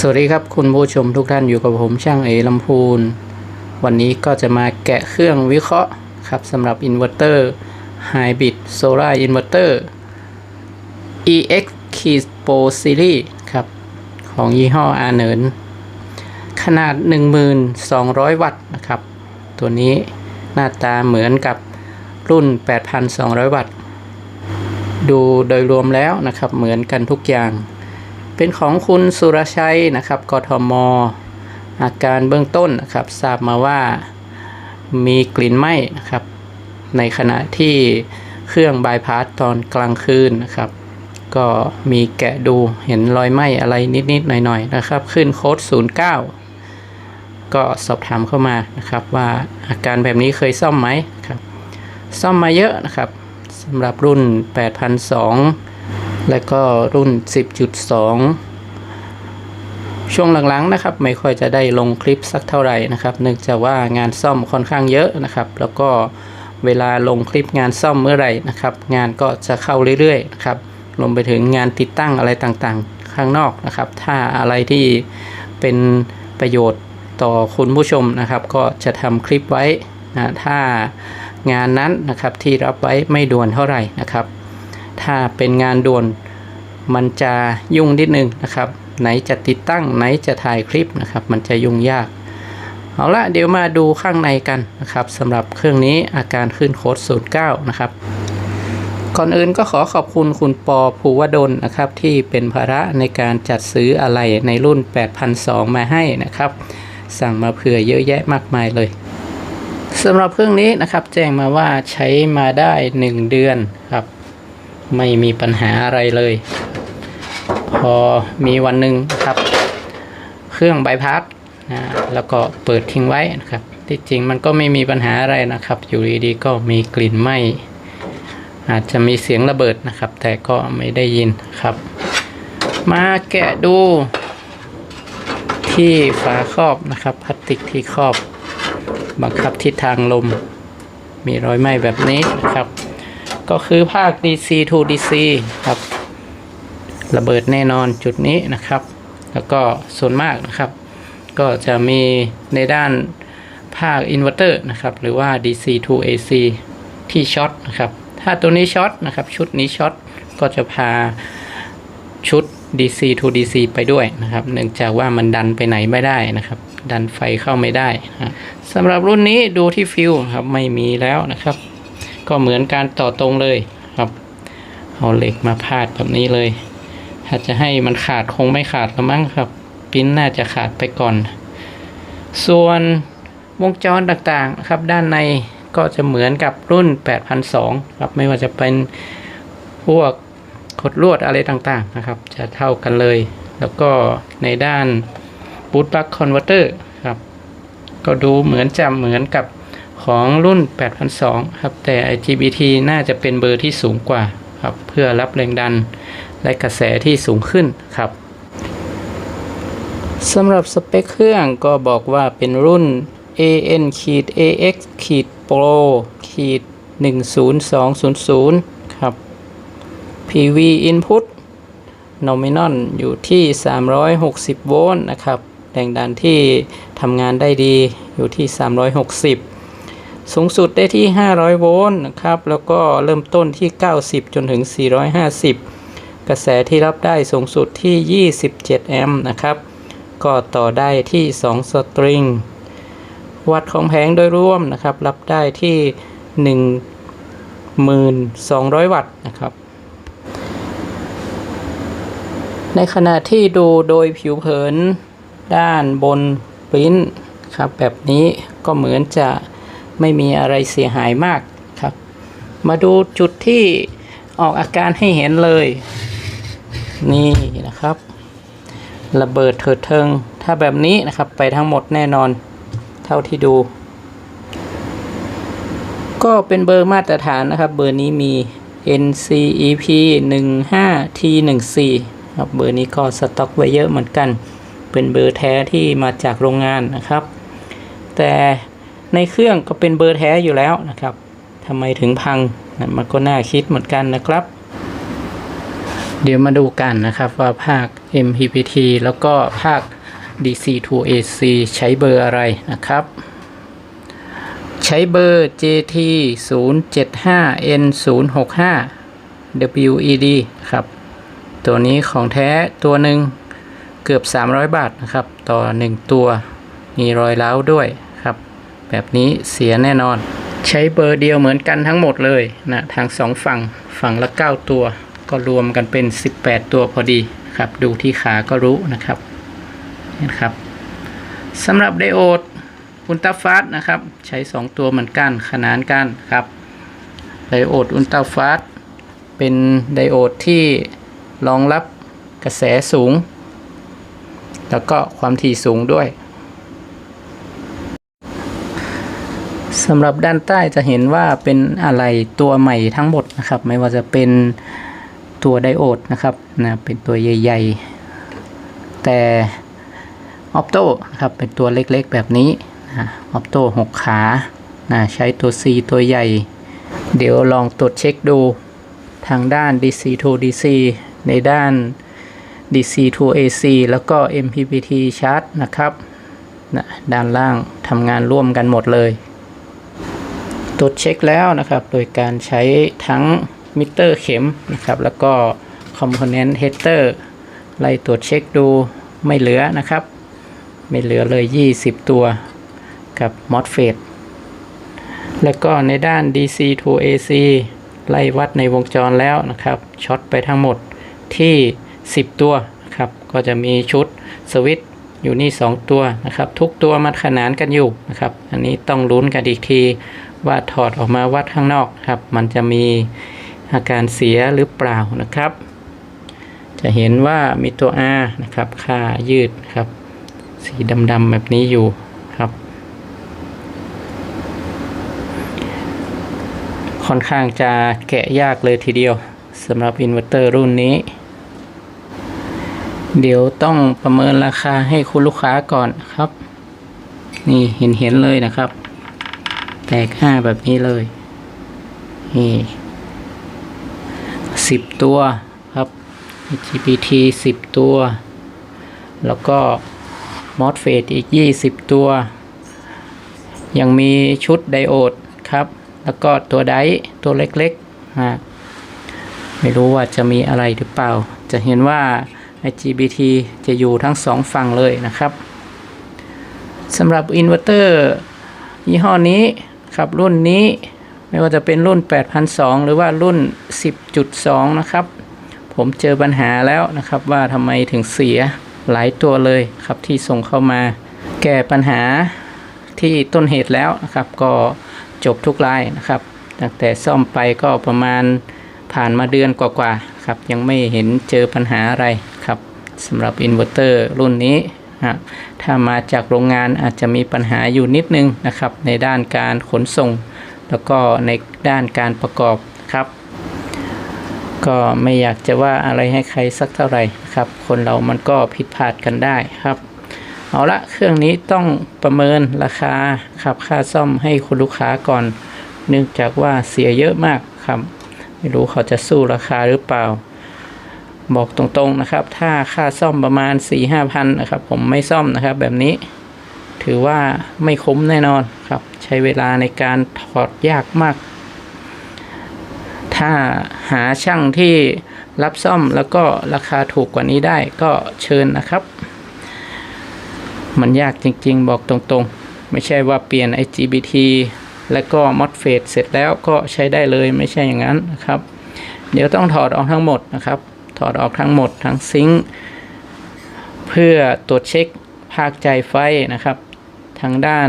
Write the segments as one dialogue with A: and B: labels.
A: สวัสดีครับคุณผู้ชมทุกท่านอยู่กับผมช่างเอลำพูน วันนี้ก็จะมาแกะเครื่องวิเคราะห์ครับสำหรับอินเวอร์เตอร์ Hybrid Solar Inverter EX Key Pro Series ครับ ของยี่ห้ออาเนินขนาด 1200 วัตต์นะครับ ตัวนี้หน้าตาเหมือนกับรุ่น 8,200 วัตต์ ดูโดยรวมแล้วนะครับเหมือนกันทุกอย่าง เป็นของคุณสุรชัยนะครับกทม อาการเบื้องต้นนะครับทราบมาว่ามีกลิ่นไหม้นะครับ ในขณะที่เครื่องบายพาสตอนกลางคืนนะครับ ก็มีแกะดูเห็นรอยไหม้อะไรนิดๆหน่อยๆนะครับ ขึ้นโค้ด 09 ก็สอบถามเข้ามานะครับว่าอาการแบบนี้เคยซ่อมไหมครับ ซ่อมมาเยอะนะครับสำหรับรุ่น8,200 และก็รุ่น 10.2 ช่วงหลังๆนะครับ ไม่ค่อยจะได้ลงคลิปสักเท่าไหร่นะครับ เนื่องจากว่างานซ่อมค่อนข้างเยอะนะครับ แล้วก็เวลาลงคลิปงานซ่อมเมื่อไหร่นะครับ งานก็จะเข้าเรื่อยๆนะครับรวมไปถึงงานติดตั้งอะไรต่างๆ ข้างนอกนะครับ ถ้าอะไรที่เป็นประโยชน์ต่อคุณผู้ชมนะครับ ก็จะทำคลิปไว้นะถ้างานนั้นนะครับที่รับไว้ไม่ด่วนเท่าไหร่นะครับ ถ้าเป็นงานด่วนมันจะยุ่งนิดนึงนะครับ ไหนจะติดตั้งไหนจะถ่ายคลิปนะครับ มันจะยุ่งยาก เอาละเดี๋ยวมาดูข้างในกันนะครับสำหรับเครื่องนี้อาการขึ้นโค้ด09 นะครับก่อนอื่นก็ขอขอบคุณคุณปอภูวดลนะครับ ที่เป็นภาระในการจัดซื้ออะไรในรุ่น8,200มาให้นะครับ สั่งมาเผื่อเยอะแยะมากมายเลยสำหรับเครื่องนี้นะครับ แจ้งมาว่าใช้มาได้ 1 เดือนครับ ไม่มีปัญหาอะไรเลย พอมีวันหนึ่งครับ เครื่องบายพาสนะแล้วก็เปิดทิ้งไว้นะครับ ที่จริงมันก็ไม่มีปัญหาอะไรนะครับ อยู่ดีๆก็มีกลิ่นไหม้อาจจะมีเสียงระเบิดนะครับ แต่ก็ไม่ได้ยินครับ มาแกะดู ที่ฝาครอบนะครับพลาสติกที่ครอบ บังคับทิศทางลม มีรอยไหม้แบบนี้นะครับ ก็คือภาค DC to DC ครับ ระเบิดแน่นอนจุดนี้นะครับ แล้วก็ส่วนมากนะครับ ก็จะมีในด้านภาคอินเวอร์เตอร์นะครับ หรือว่า DC to AC ที่ช็อตนะครับ ถ้าตัวนี้ช็อตนะครับ ชุดนี้ช็อตก็จะพาชุด DC to DC ไปด้วยนะครับ เนื่องจากว่ามันดันไปไหนไม่ได้นะครับ ดันไฟเข้าไม่ได้นะสำหรับรุ่นนี้ดูที่ฟิวครับไม่มีแล้วนะครับ ก็เหมือนการต่อตรงเลยครับเอาเหล็กมาพาดแบบนี้เลย ถ้าจะให้มันขาดคงไม่ขาดแล้วมั้งครับปิ้นน่าจะขาดไปก่อน ส่วนวงจรต่างๆครับด้านในก็จะเหมือนกับรุ่น8,200ครับ ไม่ว่าจะเป็นพวกขดลวดอะไรต่างๆนะครับ จะเท่ากันเลย แล้วก็ในด้านบูตบัคคอนเวอร์เตอร์ครับ ก็ดูเหมือนจะเหมือนกับ ของรุ่น8,200ครับ แต่ IGBT น่าจะเป็นเบอร์ที่สูงกว่าครับ เพื่อรับแรงดันและกระแสที่สูงขึ้นครับสำหรับสเปคเครื่องก็บอกว่าเป็นรุ่น AN ขีด AX ขีด Pro ขีด 10200 ครับ PV input nominal อยู่ที่ 360 โวลต์นะครับ แรงดันที่ทำงานได้ดีอยู่ที่ 360 สูงสุดได้ที่ 500 โวลต์นะครับ แล้วก็เริ่มต้นที่ 90 จนถึง 450 กระแสที่รับได้สูงสุดที่ 27 แอมป์นะครับ ก็ต่อได้ที่ 2 สตริง วัตต์ของแผงโดยรวมนะครับ รับได้ที่ 1,200 วัตต์นะครับ ในขณะที่ดูโดยผิวเผินด้านบนปริ้นครับแบบนี้ก็เหมือนจะ ไม่มีอะไรเสียหายมากครับ มาดูจุดที่ออกอาการให้เห็นเลย นี่นะครับ ระเบิดเถิดเทิง ถ้าแบบนี้นะครับไปทั้งหมดแน่นอนเท่าที่ดู ก็เป็นเบอร์มาตรฐานนะครับ เบอร์นี้มี NCEP 15 T 14ครับเบอร์นี้ก็สต็อกไว้เยอะเหมือนกัน เป็นเบอร์แท้ที่มาจากโรงงานนะครับ แต่ ในเครื่องก็เป็นเบอร์แท้อยู่แล้วนะครับทำไมถึงพังนะมันก็น่าคิดเหมือนกันนะครับ เดี๋ยวมาดูกันนะครับว่าภาค MPPT แล้วก็ภาค DC to AC ใช้เบอร์อะไรนะครับ ใช้เบอร์ JT 075 N 065 WED ครับ ตัวนี้ของแท้ตัวหนึ่งเกือบ 300 บาทนะครับ ต่อ 1 ตัว มีรอยร้าด้วย แบบนี้เสียแน่นอน ใช้เบอร์เดียวเหมือนกันทั้งหมดเลยนะทางสองฝั่งฝั่งละ 9 ตัว ก็รวมกันเป็น 18 ตัวพอดีครับดูที่ขาก็รู้นะครับนี่นะครับสำหรับไดโอดอุลตราฟาสนะครับ ใช้ 2 ตัวเหมือนกันขนานกันครับไดโอดอุลตราฟาสเป็นไดโอดที่รองรับกระแสสูง แล้วก็ความถี่สูงด้วย สำหรับด้านใต้จะเห็นว่าเป็นอะไรตัวใหม่ทั้งหมดนะครับ ไม่ว่าจะเป็นตัวไดโอดนะครับนะเป็นตัวใหญ่ ๆ แต่ออปโต้นะครับเป็นตัวเล็กๆแบบนี้ออปโต้หกขานะใช้ตัว C ตัวใหญ่ เดี๋ยวลองตรวจเช็คดูทางด้าน DC to DC ในด้าน DC to AC แล้วก็ MPPT chart นะครับนะด้านล่างทำงานร่วมกันหมดเลย ตรวจเช็คแล้วนะครับ โดยการใช้ทั้งมิเตอร์เข็มนะครับ แล้วก็ Component Header ไล่ตรวจเช็คดูไม่เหลือนะครับ ไม่เหลือเลย 20 ตัวกับ MOSFET แล้วก็ในด้าน DC to AC ไล่วัดในวงจรแล้วนะครับช็อตไปทั้งหมดที่ 10 ตัวนะครับ ก็จะมีชุดสวิตช์อยู่นี่ 2 ตัวนะครับ ทุกตัวมันขนานกันอยู่นะครับ อันนี้ต้องลุ้นกันอีกที ว่าถอดออกมาวัดข้างนอกครับ มันจะมีอาการเสียหรือเปล่านะครับ จะเห็นว่ามีตัว R นะครับค่ายืดครับ สีดำๆแบบนี้อยู่ครับค่อนข้างจะแกะยากเลยทีเดียวสำหรับอินเวอร์เตอร์รุ่นนี้ เดี๋ยวต้องประเมินราคาให้คุณลูกค้าก่อนครับ นี่เห็นเห็นเลยนะครับ แตกห้าแบบนี้เลย นี่สิบตัวครับ GPT สิบตัว แล้วก็ MOSFET อีก20ตัว ยังมีชุดไดโอดครับ แล้วก็ตัวไดร์ตัวเล็กๆฮะไม่รู้ว่าจะมีอะไรหรือเปล่า จะเห็นว่า IGBT จะอยู่ทั้งสองฝั่งเลยนะครับสำหรับอินเวอร์เตอร์ยี่ห้อนี้ ครับ รุ่นนี้ไม่ว่าจะเป็นรุ่น 8002 หรือว่ารุ่น 10.2 นะครับ ผมเจอปัญหาแล้วนะครับว่าทำไมถึงเสียหลายตัวเลยครับที่ส่งเข้ามาแก้ปัญหาที่ต้นเหตุแล้วนะครับ ก็จบทุกรายนะครับ ตั้งแต่ซ่อมไปก็ประมาณผ่านมาเดือนกว่าๆครับยังไม่เห็นเจอปัญหาอะไรครับสำหรับอินเวอร์เตอร์รุ่นนี้ นะถ้ามาจากโรงงานอาจจะมีปัญหาอยู่นิดนึงนะครับ ในด้านการขนส่ง แล้วก็ในด้านการประกอบครับ ก็ไม่อยากจะว่าอะไรให้ใครสักเท่าไหร่นะครับ คนเรามันก็ผิดพลาดกันได้ครับ เอาละเครื่องนี้ต้องประเมินราคาครับค่าซ่อมให้คุณลูกค้าก่อน เนื่องจากว่าเสียเยอะมากครับ ไม่รู้เขาจะสู้ราคาหรือเปล่า บอกตรงๆนะครับ ถ้าค่าซ่อมประมาณ 4 5พันนะครับ ผมไม่ซ่อมนะครับ แบบนี้ถือว่าไม่คุ้มแน่นอนครับ ใช้เวลาในการถอดยากมาก ถ้าหาช่างที่รับซ่อมแล้วก็ราคาถูกกว่านี้ได้ก็เชิญนะครับ มันยากจริงๆ บอกตรงๆ ไม่ใช่ว่าเปลี่ยน IGBT แล้วก็ MOSFET เสร็จแล้วก็ใช้ได้เลยไม่ใช่อย่างนั้นนะครับ เดี๋ยวต้องถอดออกทั้งหมดนะครับ ถอดออกทั้งหมดทั้งซิงค์เพื่อตรวจเช็คภาคใจไฟนะครับ ทางด้าน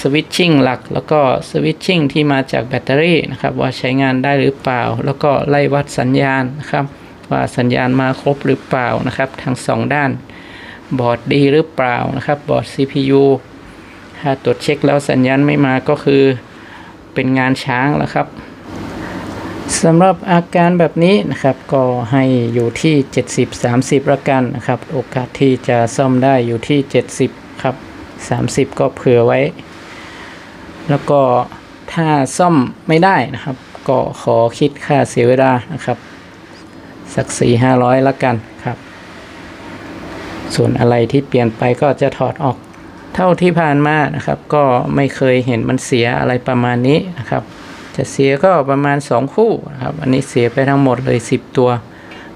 A: สวิตชิ่งหลัก แล้วก็สวิตชิ่งที่มาจากแบตเตอรี่นะครับ ว่าใช้งานได้หรือเปล่า แล้วก็ไล่วัดสัญญาณนะครับ ว่าสัญญาณมาครบหรือเปล่านะครับ ทั้งสองด้านบอร์ดดีหรือเปล่านะครับบอร์ด CPU ถ้าตรวจเช็คแล้วสัญญาณไม่มาก็คือเป็นงานช้างแล้วครับ สำหรับอาการแบบนี้นะครับก็ให้อยู่ที่ 70 30ละกันนะครับ โอกาสที่จะซ่อมได้อยู่ที่ 70 ครับ 30 ก็เผื่อไว้ แล้วก็ถ้าซ่อมไม่ได้นะครับ ก็ขอคิดค่าเสียเวลานะครับ สักสี่ห้าร้อยละกันครับ ส่วนอะไรที่เปลี่ยนไปก็จะถอดออก เท่าที่ผ่านมานะครับ ก็ไม่เคยเห็นมันเสียอะไรประมาณนี้นะครับ จะเสียก็ประมาณ 2 คู่นะครับ อันนี้เสียไปทั้งหมดเลย 10 ตัว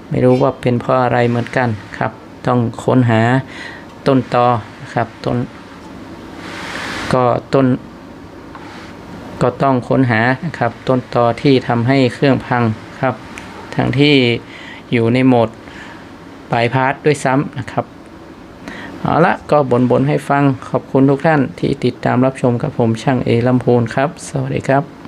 A: ไม่รู้ว่าเป็นเพราะอะไรเหมือนกันครับ ต้องค้นหาต้นตอนะครับต้น ก็ต้น ก็ต้องค้นหานะครับ ต้นตอที่ทำให้เครื่องพังครับ ทั้งที่อยู่ในโหมดปลายพาร์ทด้วยซ้ำนะครับเอาละก็บนบนๆให้ฟังขอบคุณทุกท่านที่ติดตามรับชมกับผมช่างเอลำพูนครับ สวัสดีครับ